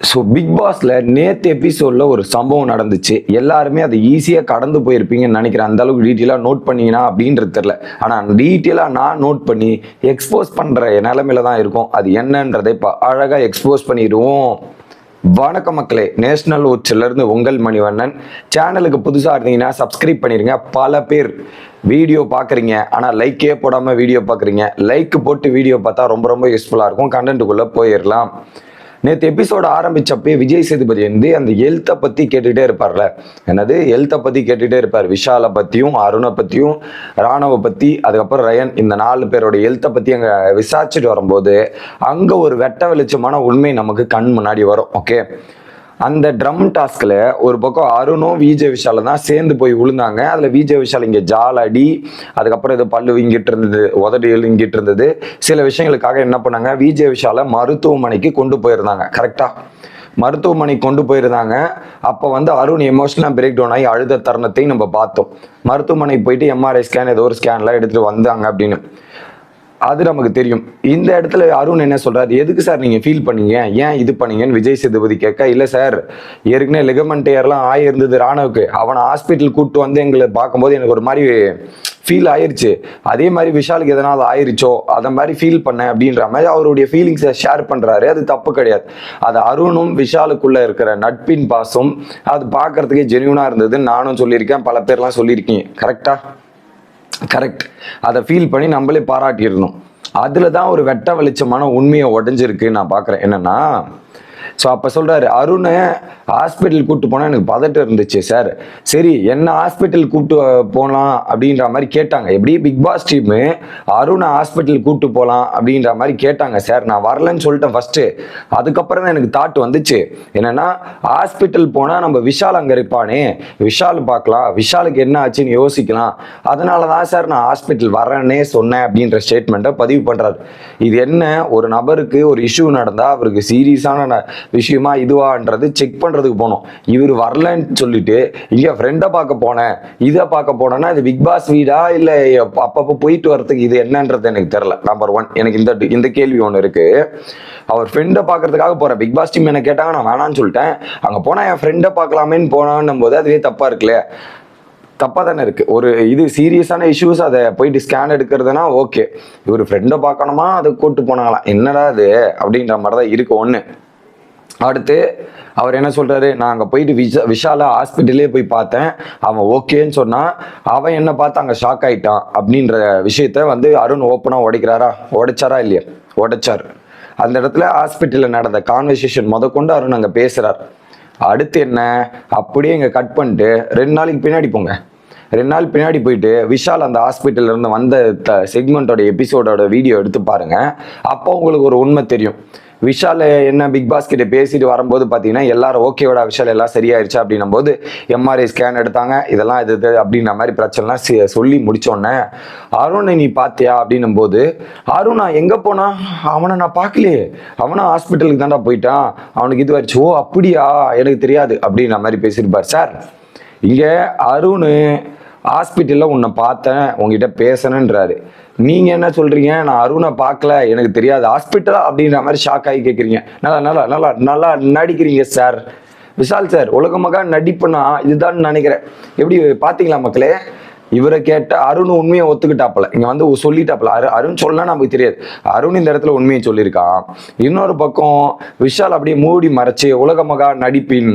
So big பாஸ்ல நேத்து எபிசோட்ல ஒரு சம்பவம் நடந்துச்சு. எல்லாருமே அதை ஈஸியாக கடந்து போயிருப்பீங்கன்னு நினைக்கிறேன். அந்த அளவுக்கு டீட்டெயிலாக நோட் பண்ணீங்கன்னா அப்படின்றது தெரில ஆனால் டீட்டெயிலாக நான் நோட் பண்ணி எக்ஸ்போஸ் பண்ணுற நிலமையில தான் இருக்கும். அது என்னன்றதை இப்போ அழகாக எக்ஸ்போஸ் பண்ணிடுவோம். வணக்கம் மக்களே. நேஷனல் இருந்து உங்கள் மணிவண்ணன். சேனலுக்கு புதுசாக இருந்தீங்கன்னா சப்ஸ்கிரைப் பண்ணிடுங்க. பல பேர் வீடியோ பார்க்குறீங்க ஆனால் லைக்கே போடாமல் வீடியோ பார்க்குறீங்க லைக் போட்டு வீடியோ பார்த்தா ரொம்ப ரொம்ப யூஸ்ஃபுல்லாக இருக்கும். கண்டென்ட்டுக்குள்ளே போயிடலாம். நேற்று எபிசோட ஆரம்பிச்சப்பே விஜய் சேதுபதி வந்து அந்த ஹெல்த்தை பற்றி கேட்டுகிட்டே இருப்பார்ல. என்னது? ஹெல்த்தை பற்றி கேட்டுகிட்டே இருப்பார். விஷாலை பற்றியும் அருணை பற்றியும் ராணுவ பற்றி அதுக்கப்புறம் ரயன் இந்த நாலு பேரோட ஹெல்த்தை பற்றி அங்கே விசாரிச்சுட்டு வரும்போது அங்கே ஒரு வெட்ட வெளிச்சமான உண்மை நமக்கு கண் முன்னாடி வரும். ஓகே அந்த ட்ரம் டாஸ்கில் ஒரு பக்கம் அருணும் விஜய் விஷாலும் தான் சேர்ந்து போய் விழுந்தாங்க. அதில் விஜய் விஷால் இங்கே ஜால் அடி அதுக்கப்புறம் இது பல்லு இங்கிட்டு இருந்தது உதடு இங்கிட்டு இருந்தது. சில விஷயங்களுக்காக என்ன பண்ணாங்க? விஜய் விஷாலை மருத்துவமனைக்கு கொண்டு போயிருந்தாங்க. கரெக்டாக மருத்துவமனை கொண்டு போயிருந்தாங்க. அப்போ வந்து அருண் எமோஷனலாக பிரேக் டவுன் ஆகி அழுத தருணத்தையும் நம்ம பார்த்தோம். மருத்துவமனை போயிட்டு எம்ஆர்ஐ ஸ்கேன் ஏதோ ஒரு ஸ்கேன்லாம் எடுத்துகிட்டு வந்தாங்க அப்படின்னு. அது நமக்கு தெரியும். இந்த இடத்துல அருண் என்ன சொல்றாரு? எதுக்கு சார் நீங்க ஃபீல் பண்ணீங்க? ஏன் இது பண்ணீங்கன்னு விஜய் சேதுபதி கேட்க இல்ல சார் ஏற்கனவே லெகமெண்ட் ஏர்லாம் ஆயிருந்தது ராணுவுக்கு. அவனை ஹாஸ்பிட்டல் கூட்டு வந்து எங்களை பார்க்கும்போது எனக்கு ஒரு மாதிரி ஃபீல் ஆயிருச்சு. அதே மாதிரி விஷாலுக்கு எதனால் ஆயிருச்சோ அதை மாதிரி ஃபீல் பண்ணேன் அப்படின்ற மாதிரி அவருடைய ஃபீலிங்ஸை ஷேர் பண்ணுறாரு அது தப்பு கிடையாது. அது அருணும் விஷாலுக்குள்ள இருக்கிற நட்பின் பாசம் அது பார்க்கறதுக்கே ஜென்யூனா இருந்ததுன்னு நானும் சொல்லியிருக்கேன். பல பேர்லாம் சொல்லியிருக்கீங்க. கரெக்டாக கரெக்ட் அதை ஃபீல் பண்ணி நம்மளே பாராட்டியிருந்தோம் அதில் தான் ஒரு வெட்ட வெளிச்சமான உண்மையை உடஞ்சிருக்கு நான் பார்க்குறேன் என்னன்னா ஸோ அப்போ சொல்கிறாரு அருணை ஹாஸ்பிட்டல் கூப்பிட்டு போனால் எனக்கு பதட்டம் இருந்துச்சு சார் சரி என்ன ஹாஸ்பிட்டல் கூப்பிட்டு போகலாம் அப்படின்ற மாதிரி கேட்டாங்க. எப்படி பிக் பாஸ் டீமு அருணை ஹாஸ்பிட்டல் கூப்பிட்டு போகலாம் அப்படின்ற மாதிரி கேட்டாங்க சார் நான் வரலன்னு சொல்லிட்டேன் ஃபஸ்ட்டு அதுக்கப்புறம் தான் எனக்கு தாட் வந்துச்சு. என்னென்னா ஹாஸ்பிட்டல் போனால் நம்ம விஷால் அங்கே இருப்பானே. விஷால் பார்க்கலாம். விஷாலுக்கு என்ன ஆச்சுன்னு யோசிக்கலாம். அதனால தான் சார் நான் ஹாஸ்பிட்டல் வரேன்னே சொன்னேன் அப்படின்ற ஸ்டேட்மெண்ட்டை பதிவு பண்ணுறாரு இது என்ன? ஒரு நபருக்கு ஒரு இஷ்யூ நடந்தால் அவருக்கு சீரியஸான ந- விஷயமா இதுவான்றது செக் பண்ணுறதுக்கு போனோம். இவர் வரலன்னு சொல்லிட்டு இங்கே ஃப்ரெண்டை பார்க்க போனேன். இதை பார்க்க போனேன்னா இது பிக் பாஸ் வீடா? இல்லை அப்பப்போ போயிட்டு வர்றதுக்கு இது என்னன்றது எனக்கு தெரில நம்பர் ஒன் எனக்கு இந்த இந்த கேள்வி ஒன்று இருக்குது அவர் ஃப்ரெண்டை பார்க்கறதுக்காக போகிறேன் பிக் பாஸ் டீம் என்ன கேட்டாங்க நான் வேணான்னு சொல்லிட்டேன். அங்கே போனால் என் ஃப்ரெண்டை பார்க்கலாமேன்னு போனான்னும் போது அதுவே தப்பாக இருக்குல்ல தப்பாக தானே இருக்குது ஒரு இது சீரியஸான இஷ்யூஸ் அதை போயிட்டு ஸ்கேன் எடுக்கிறதுனா ஓகே இவர் ஃப்ரெண்டை பார்க்கணுமா? அதை கூட்டு போனாங்களாம். என்னடா இது? அப்படின்ற மாதிரி தான் இருக்குது ஒன்று அடுத்து அவர் என்ன சொல்கிறாரு நான் அங்கே போயிட்டு விஷா விஷாலா ஹாஸ்பிட்டலே போய் பார்த்தேன். அவன் ஓகேன்னு சொன்னான் அவன் என்ன பார்த்து அங்கே ஷாக் ஆகிட்டான் அப்படின்ற விஷயத்த வந்து அருண் ஓப்பனாக உடைக்கிறாரா? உடைச்சாரா இல்லையா? உடைச்சார். அந்த இடத்துல ஹாஸ்பிட்டலில் நடந்த கான்வர்சேஷன் முதற்கொண்டு அருண் அங்கே பேசுகிறார் அடுத்து என்ன? அப்படியே இங்கே கட் பண்ணிட்டு ரெண்டு நாளைக்கு பின்னாடி போங்க. ரெண்டு நாள் பின்னாடி போயிட்டு விஷால் அந்த ஹாஸ்பிட்டல்ல இருந்து வந்த செக்மெண்ட்டோட எபிசோடோட வீடியோ எடுத்து பாருங்க. அப்போ உங்களுக்கு ஒரு உண்மை தெரியும். விஷால் என்ன பிக் பாஸ் கிட்ட பேசிட்டு வரும்போது பார்த்தீங்கன்னா எல்லாரும் ஓகேவோட விஷால் எல்லாம் சரியாயிருச்சா அப்படின்னும் போது எம்ஆர்ஐ ஸ்கேன் எடுத்தாங்க. இதெல்லாம் இது அப்படின்ற மாதிரி பிரச்சனைலாம் சொல்லி முடிச்சோடனே அருணை நீ பார்த்தியா அப்படின்னும் போது அருணா எங்கே போனா? அவனை நான் பார்க்கலையே. அவனா ஹாஸ்பிட்டலுக்கு தான்டா போயிட்டான். அவனுக்கு இது வரைச்சு ஓ அப்படியா? எனக்கு தெரியாது. அப்படின்ற மாதிரி பேசியிருப்பார் சார் இங்கே அருண் ஹாஸ்பிட்டலில் உன்னை பார்த்தேன். உங்ககிட்ட பேசணுன்றாரு நீங்கள் என்ன சொல்கிறீங்க நான் அருணை பார்க்கல எனக்கு தெரியாது. ஹாஸ்பிட்டலா அப்படின்ற மாதிரி ஷாக் ஆகி கேட்குறீங்க நல்லா நல்லா நல்லா நல்லா நடிக்கிறீங்க சார் விஷால் சார் உலகமாக நடிப்புனா இதுதான் நினைக்கிறேன். எப்படி பார்த்தீங்களா மக்களே? இவரை கேட்ட அருண் உண்மையை ஒத்துக்கிட்டாப்புல. இங்க வந்து சொல்லிட்டாப்புல. அரு அருண் சொல்லலாம் நமக்கு தெரியாது. அருண் இந்த இடத்துல உண்மையை சொல்லியிருக்கான். இன்னொரு பக்கம் விஷால் அப்படியே மூடி மறைச்சு உலக மகா நடிப்பின்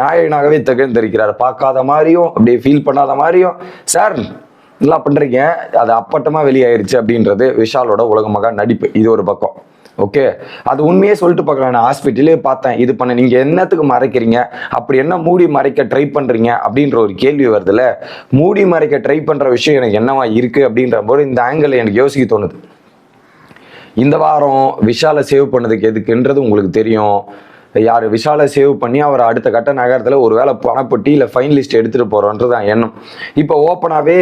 நாயகனாகவே தகுந்திருக்கிறார் பார்க்காத மாதிரியும் அப்படியே ஃபீல் பண்ணாத மாதிரியும். சார் நல்லா பண்ணுறீங்க அது அப்பட்டமாக வெளியாயிருச்சு அப்படின்றது விஷாலோட உலக மகா நடிப்பு. இது ஒரு பக்கம். ஓகே? அது உண்மையே சொல்லிட்டு பார்க்கலாம். நான் ஹாஸ்பிட்டலே பார்த்தேன். இது பண்ண நீங்கள் என்னத்துக்கு மறைக்கிறீங்க? அப்படி என்ன மூடி மறைக்க ட்ரை பண்ணுறீங்க அப்படின்ற ஒரு கேள்வி வருதுல்ல? மூடி மறைக்க ட்ரை பண்ணுற விஷயம் எனக்கு என்னவா இருக்குது அப்படின்ற போது இந்த ஆங்கிள் எனக்கு யோசிக்க தோணுது. இந்த வாரம் விஷாலை சேவ் பண்ணதுக்கு எதுக்குன்றது உங்களுக்கு தெரியும். யார் விஷாலை சேவ் பண்ணி அவர் அடுத்த கட்ட நகரத்தில் ஒரு வேளை பணப்பட்டி இல்லை ஃபைன் லிஸ்ட் எடுத்துகிட்டு போகிறோன்றது தான் எண்ணம். இப்போ ஓப்பனாகவே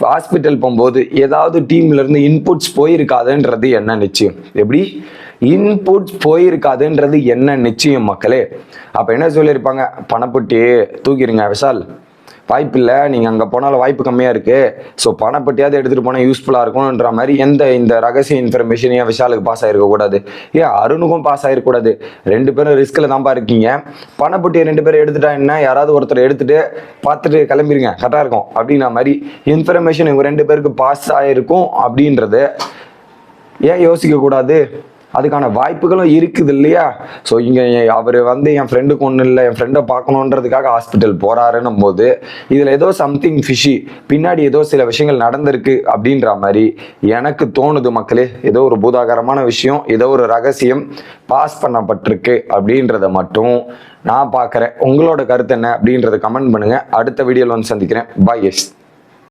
ஹாஸ்பிட்டல் போகும்போது ஏதாவது டீம்லேருந்து இன்புட்ஸ் போயிருக்காதுன்றது என்ன நிச்சயம்? எப்படி? இன்புட்ஸ் போயிருக்காதுன்றது என்ன நிச்சயம் மக்களே? அப்போ என்ன சொல்லியிருப்பாங்க? பணப்பட்டி தூக்கிடுங்க விஷால். வாய்ப்பு இல்லை நீங்கள் அங்கே போனாலும் வாய்ப்பு கம்மியாக இருக்குது ஸோ பணப்பட்டியாவது எடுத்துகிட்டு போனால் யூஸ்ஃபுல்லாக இருக்கும்ன்ற மாதிரி எந்த இந்த ரகசிய இன்ஃபர்மேஷன் ஏன் விஷாலுக்கு பாஸ் ஆகிருக்கக்கூடாது ஏன் அருணுக்கும் பாஸ் ஆகிருக்கக்கூடாது ரெண்டு பேரும் ரிஸ்கில் தான்ப்பா இருக்கீங்க. பணப்பட்டியை ரெண்டு பேரும் எடுத்துட்டா என்ன? யாராவது ஒருத்தர் எடுத்துகிட்டு பார்த்துட்டு கிளம்பிடுங்க கரெக்டாக இருக்கும். அப்படின்ற மாதிரி இன்ஃபர்மேஷன் இவங்க ரெண்டு பேருக்கு பாஸ் ஆகிருக்கும் அப்படின்றது ஏன் யோசிக்கக்கூடாது? அதுக்கான வாய்ப்புகளும் இருக்குது இல்லையா? ஸோ இங்கே அவர் வந்து என் ஃப்ரெண்டுக்கு ஒன்றும் இல்லை என் ஃப்ரெண்டை பார்க்கணுன்றதுக்காக ஹாஸ்பிட்டல் போகிறாருன்னும் போது இதில் ஏதோ சம்திங் ஃபிஷி பின்னாடி ஏதோ சில விஷயங்கள் நடந்திருக்கு அப்படின்ற மாதிரி எனக்கு தோணுது மக்களே. ஏதோ ஒரு பூதாகரமான விஷயம் ஏதோ ஒரு ரகசியம் பாஸ் பண்ணப்பட்டிருக்கு அப்படின்றத மட்டும் நான் பார்க்குறேன். உங்களோட கருத்து என்ன அப்படின்றத கமெண்ட் பண்ணுங்கள் அடுத்த வீடியோவில் வந்து சந்திக்கிறேன். பாய் எஸ்